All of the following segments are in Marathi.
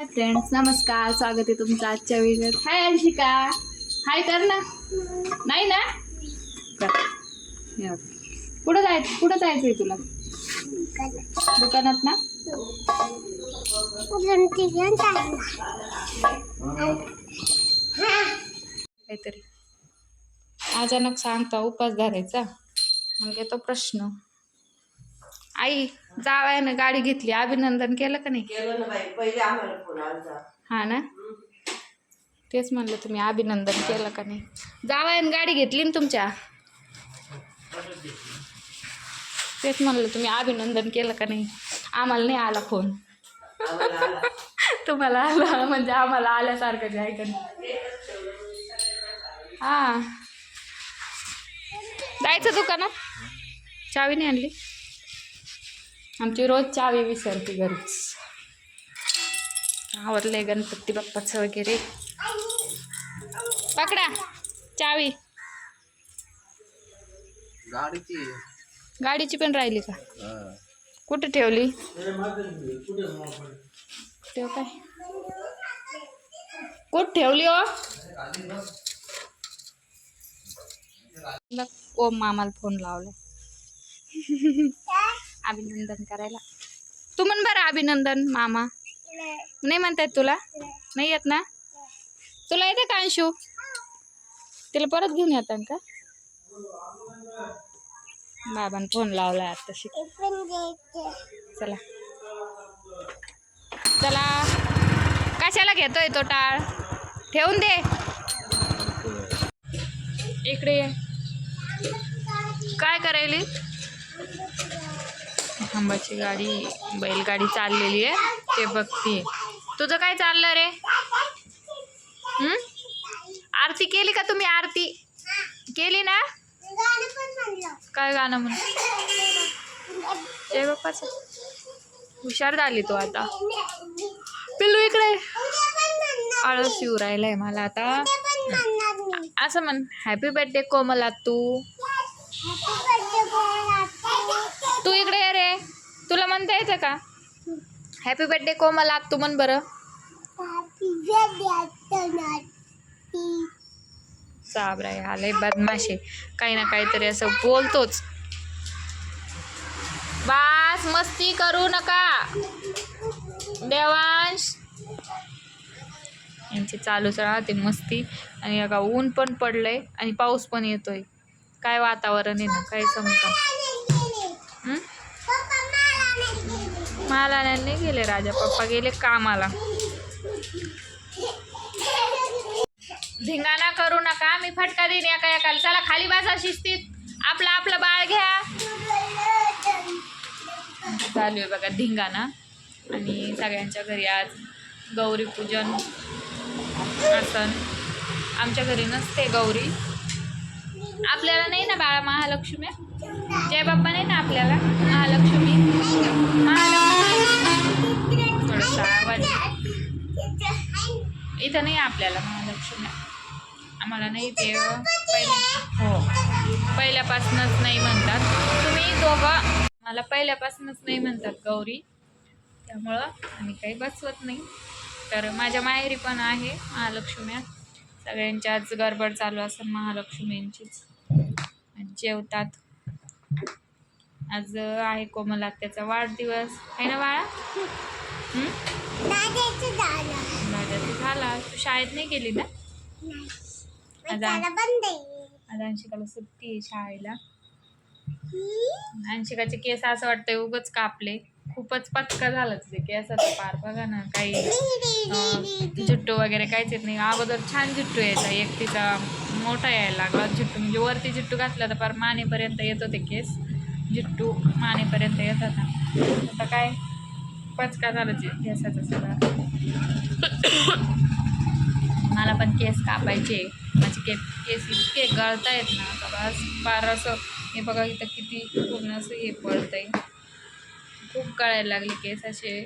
फ्रेंड्स नमस्कार स्वागत आहे तुमचं आजच्या व्हिडिओत हाय अंशिका. हाय कर ना? नाही ना कुठं जायचं कुठं जायचं आहे तुला? दुकानात ना? काहीतरी. अचानक सांगता उपास धरायचा. म्हणजे मग येतो प्रश्न. आई जावायनं गाडी घेतली अभिनंदन केलं का नाही? ना बाई पहिले आम्हाला फोन आलता. हा ना? तेच म्हणलं तुम्ही अभिनंदन केलं का नाही? जावायन गाडी घेतली ना तुमच्या? तेच म्हणलं तुम्ही अभिनंदन केलं का नाही? आम्हाला नाही आला फोन. आम्हाला आला. तुम्हाला आला म्हणजे आम्हाला आल्यासारखं जे आहे का नाही? हा. जायचं दुकानात? चावी नाही आणली? आमची रोज चावी विसरते घरीच. आवरले गणपती बाप्पाचं वगैरे. पकडा चावी गाडीची. गाडीची पण राहिली का? कुठे ठेवली? ठेव काय? कुठं ठेवली हो? ओम मामाला फ़ोन लावला. अभिनंदन करायला. तू म्हण बरं अभिनंदन मामा. नाही म्हणतायत तुला? नाही येत ना? तुला येते का अंशू? तिला परत घेऊन येतात का? बाबान फोन लावला आता चला. चला. कशाला घेतोय तो टाळ? ठेवून दे. इकडे काय करायली आंबाची गाडी बैलगाडी चाललेली आहे. ते बघते तुझं काय चाललं रे? आरती केली का तुम्ही आरती? केली ना? काय गाणं म्हण? जय बाप्पाच हुशार झाली तू आता. पिल्लू इकडे आळस येऊ राहिलाय मला आता. असं म्हण हॅपी बर्थडे कोमला तू. तुला म्हणता येतं का? हॅपी बर्थडे कोमला तू म्हण बरं. साबराय आलंय बदमाशे. काही ना काहीतरी असं बोलतोच. बास मस्ती करू नका. देवांश. यांची चालूच राहते मस्ती. आणि बघा ऊन पण पडलंय आणि पाऊस पण येतोय. काय वातावरण आहे ना काय समजा. मला नाही गेले राजा. पप्पा गेले कामाला. धिंगाणा करू नका. मी फटका देईन एका एकाला. चला खाली बसा शिस्तीत. आपलं आपलं बाळ घ्या. चालू आहे बघा धिंगाणा. आणि सगळ्यांच्या घरी आज गौरी पूजन आसन. आमच्या घरी नसते गौरी. आपल्याला नाही ना बाळा महालक्ष्मी? जय बाप्पा नाही ना आपल्याला? महालक्ष्मी इथं नाही आपल्याला महालक्ष्मी आम्हाला नाही ते पहिले हो. पहिल्यापासूनच नाही म्हणतात. तुम्ही दोघं मला पहिल्यापासूनच नाही म्हणतात गौरी. त्यामुळं आम्ही काही बसवत नाही. तर माझ्या माहेरी पण आहे महालक्ष्म्या. सगळ्यांची आज गडबड चालू असेल महालक्ष्मींचीच. जेवतात. आज आहे कोमल आत्याचा वाढदिवस. आहे ना बाळा? तू शाळेत नाही गेली ना? आज आज अंशिकाला सुट्टी आहे शाळेला. अंशिकाचे केस असं वाटतंय उगच कापले. खूपच पचका झाला तुझे केसाचा पार. बघा ना काही अं, जुट्टू वगैरे काहीच येत नाही. अगोदर छान जुट्टू यायचा. एक तिचा मोठा यायला लागला जुट्टू म्हणजे वरती जुट्टू घातला तर पार मानेपर्यंत येत होते केस. जुट्टू मानेपर्यंत येत होता. आता काय? पचका झाला केसाचा सगळा. मला पण केस कापायचे. माझे के केस इतके गळता येत ना आता बस फार असं हे बघा इथं किती पूर्ण असं हे पडतंय. खूप गळायला लागले केस असे.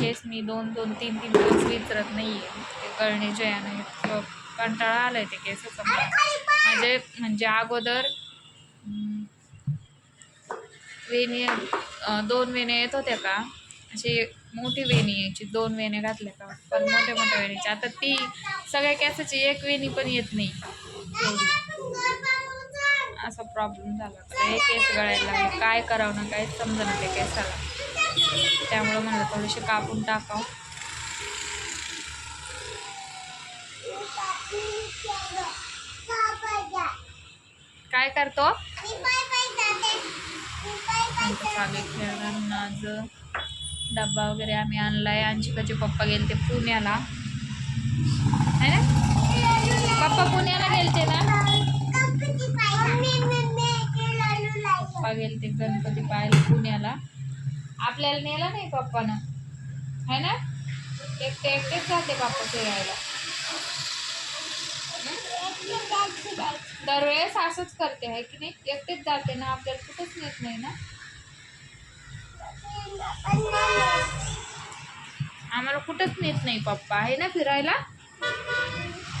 केस मी दोन दोन तीन तीन दिवस विचारत नाही आहे ते गळणे जे आहे ना कंटाळा आला आहे ते केसाचा. म्हणजे म्हणजे अगोदर वेणी दोन वेण्या येत होत्या का? अशी मोठी वेणी यायची दोन वेण्या घातल्या का? पण मोठ्या मोठ्या वेणीची आता ती सगळ्या केसाची एक वेणी पण येत नाही. एवढी असा प्रॉब्लेम झाला. हे केस गळायला लागले. काय करावं ना काय समजा ते केसाला. त्यामुळं म्हणलं थोडेसे कापून टाकावं. काय करतो? चालू खेळांना आज डब्बा वगैरे आम्ही आणलाय. अंशिकाचे पप्पा गेले ते पुण्याला. है ना? पप्पा पुण्याला गेलते ना? पप्पा गेले ते गणपती पाहायला पुण्याला. आपल्याला नेला नाही पप्पानं. है ना? एकटे एकटेच जाते पप्पा फिरायला. दरवेळेस असंच करते आहे की नाही? एकटेच जाते ना आपल्याला कुठंच नेत नाही ना? आम्हाला कुठंच नेत नाही पप्पा. आहे ना फिरायला?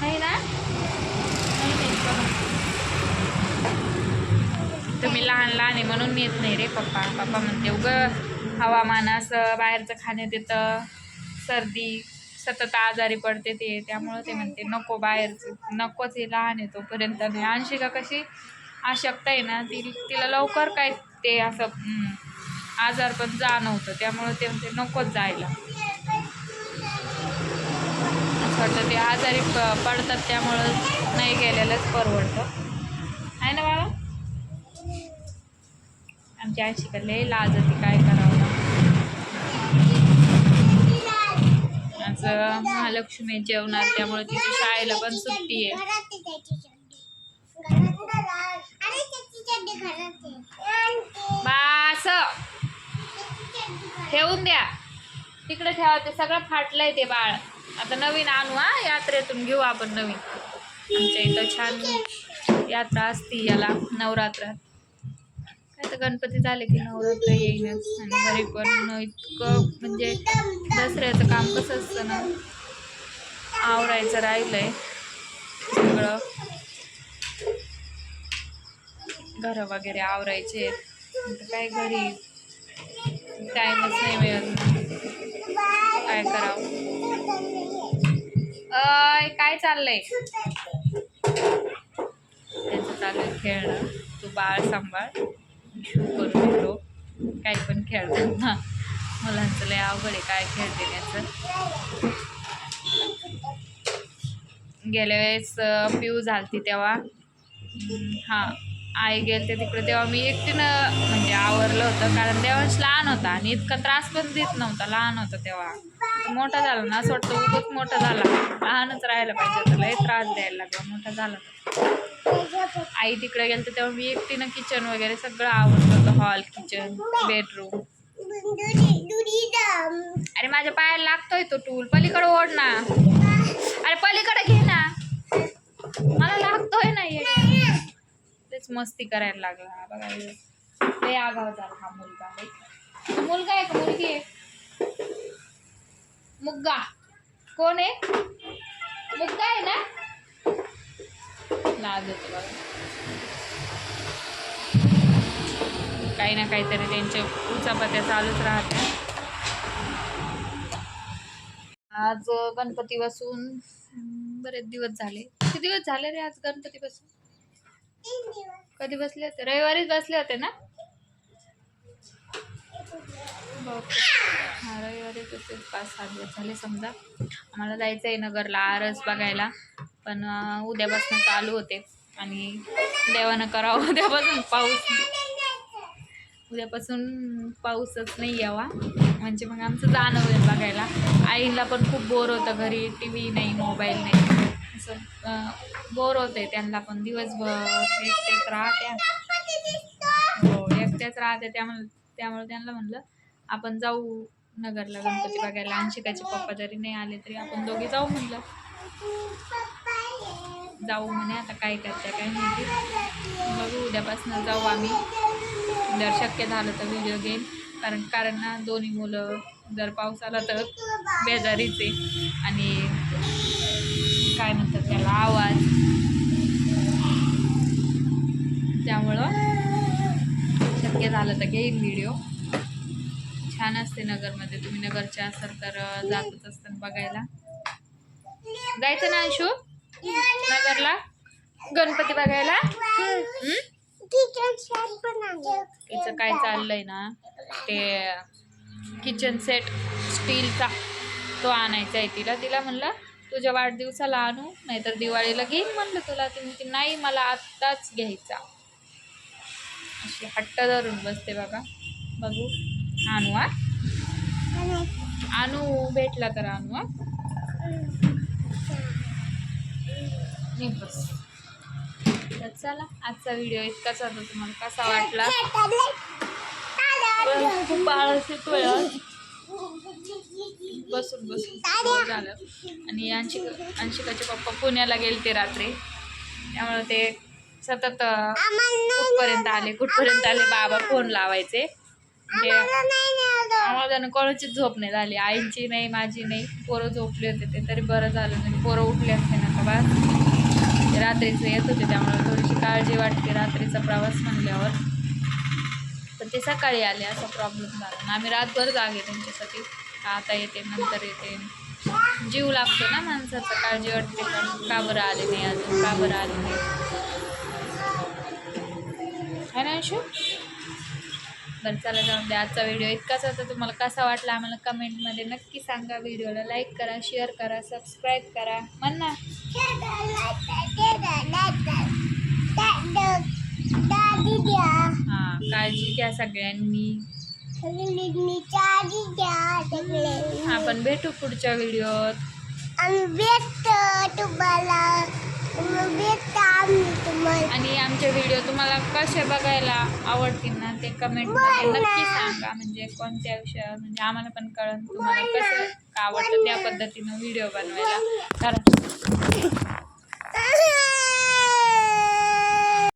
आहे ना? तुम्ही लहान लहान आहे म्हणून नेत नाही रे पप्पा. पप्पा म्हणते उग हवामान असं बाहेरचं खाण्यात येतं सर्दी सतत आजारी पडते ते. त्यामुळं ते म्हणते नको बाहेरचं नकोच हे लहान आहे तोपर्यंत. नाही अंशिका कशी अशक्ता आहे ना ती तिला लवकर काय ते असं आजार पण जाणवतं त्यामुळं ते म्हणते नकोच जायला. असं वाटतं ते आजारी प पडतात त्यामुळं नाही गेलेलंच परवडतं. आहे ना बाबा आमची आशिका लय लाज होती काय करावं आज महालक्ष्मी जेवणार त्यामुळे तिची शाळेला पण सुट्टी आहे. बास! ठेवून द्या. तिकडे ठेवा ते सगळं फाटलंय ते बाळ. आता नवीन आणू हा यात्रेतून घेऊ आपण नवीन. आमच्या इथं छान यात्रा असती याला नवरात्रात काय तर गणपती झाले की नवरात्र येईनच आणि घरी पण इतकं म्हणजे दसऱ्याचं काम कसं असतं ना? आवरायचं राहिलंय सगळं. घर वगैरे आवरायचे. काय घरी? टाईमच नाही मिळत. काय करावं? अय काय चाललंय? त्यांचं चाललंय आहे खेळणं. तू बाळ सांभाळ. शू करून येतो. काही पण खेळतात ना. मुलांचं लय अवघड आहे काय खेळते त्याचं गेल्या वेळेस अं, पिऊ झालती तेव्हा. हां. आई गेलते तिकडे तेव्हा मी एकटीनं म्हणजे आवरलं होतं कारण देवांश लहान होता आणि इतका त्रास पण देत नव्हता लहान होता तेव्हा. मोठा झाला ना असं वाटतं उगत मोठा झाला. लहानच राहायला पाहिजे होतं लय त्रास द्यायला लागला मोठा झाला आई तिकडे गेलते तेव्हा मी एकटीनं किचन वगैरे सगळं आवडलं होतं हॉल किचन बेडरूम अरे माझ्या पायाला लागतोय तो टूल पलीकडे ओढ ना. अरे पलीकडे घे ना. मस्ती करायला लागला. बघा हे. लय आगाव झाला हा मुलगा. मुलगा आहे का मुलगी आहे मुग्गा. कोण आहे मुग्गा आहे ना? लागत बघा. काही ना काहीतरी त्यांचे उचापत्या चालूच राहते. आज गणपती बसून बरेच दिवस झाले. किती दिवस झाले रे आज गणपती बसून कधी बसले होते? रविवारीच बसले होते ना? हो. हा. रविवारीच बसले पाच सात दिवस झाले समजा. आम्हाला जायचं आहे नगरला आरस बघायला. पण उद्यापासून चालू होते. आणि देवानं करावं. उद्यापासून पाऊस. उद्यापासून पाऊसच नाही यावा. म्हणजे मग आमचं जाणं होईल बघायला. आईला पण खूप बोर होतं घरी. टी व्ही नाही मोबाईल नाही. माणसं बोर होते त्यांना पण. दिवसभर एकटेच राहत्या. हो एकट्याच राहते त्यामुळे त्यामुळे त्यांना म्हणलं आपण जाऊ नगरला गणपती बघायला. अंशिकाचे पप्पा जरी नाही आले तरी आपण दोघे जाऊ म्हणलं. जाऊ म्हणे आता काय करते काय माहिती. बघू उद्यापासून जाऊ आम्ही. जर शक्य झालं तर व्हिडिओ घेईन कारण कारण ना दोन्ही मुलं जर पाऊस आला तर बेजारीचे. आणि त्याला आवाज. त्यामुळं शक्य झालं तर घेईन व्हिडिओ छान असते नगरमध्ये. तुम्ही नगरच्या असाल तर जातच असताना बघायला. जायचं ना अंशू? नगरला? गणपती बघायला? तिचं काय चाललंय ना ते किचन सेट स्टीलचा तो आणायचा आहे तिला. तिला म्हणलं तुझ्या वाढदिवसाला आणू नाहीतर दिवाळीला घेईन म्हणलं तुला ती नाही मला आत्ताच घ्यायचा. अशी हट्ट धरून बसते बघा बघू. आणू आणू भेटला तर आणू बस. तर चला आजचा व्हिडिओ इतकाच होता. तुम्हाला कसा वाटला? खूप आळस येतोय. बसून बसून बोर झालं. आणि अंशिका अंशिकाचे पप्पा पुण्याला गेले ते रात्री. त्यामुळे ते सतत कुठपर्यंत आले कुठपर्यंत आले बाबा फोन लावायचे. आम्हाला त्यानं कोणाचीच झोप नाही झाली. आईची नाही माझी नाही. पोरं झोपले होते ते तरी बरं झालं नाही. पोरं उठले असते ना का बा ते रात्रीचं येत होते त्यामुळे थोडीशी काळजी वाटते रात्रीचा प्रवास म्हणल्यावर. पण ते सकाळी आले असा प्रॉब्लेम झाला. आम्ही रातभर जागे त्यांच्यासाठी. आता येते नंतर येते. जीव लागतो ना माणसाचा काळजी वाटते पण. का बरं आले नाही अजून? का बरं आले नाही? है ना अंशू? बरं चला जाऊन द्या. आजचा व्हिडिओ इतकाच होता. तुम्हाला कसा वाटला आम्हाला कमेंटमध्ये नक्की सांगा. व्हिडिओला लाईक करा शेअर करा सबस्क्राईब करा. म्हण ना हां काळजी घ्या सगळ्यांनी. आपण भेटू पुढच्या व्हिडिओत. आणि आमचे व्हिडिओ तुम्हाला कसे बघायला आवडतील ना ते कमेंटमध्ये नक्की सांगा. म्हणजे कोणत्या विषयावर म्हणजे आम्हाला पण कळन तुम्हाला कसं आवडतं त्या पद्धतीनं व्हिडिओ बनवायला. कारण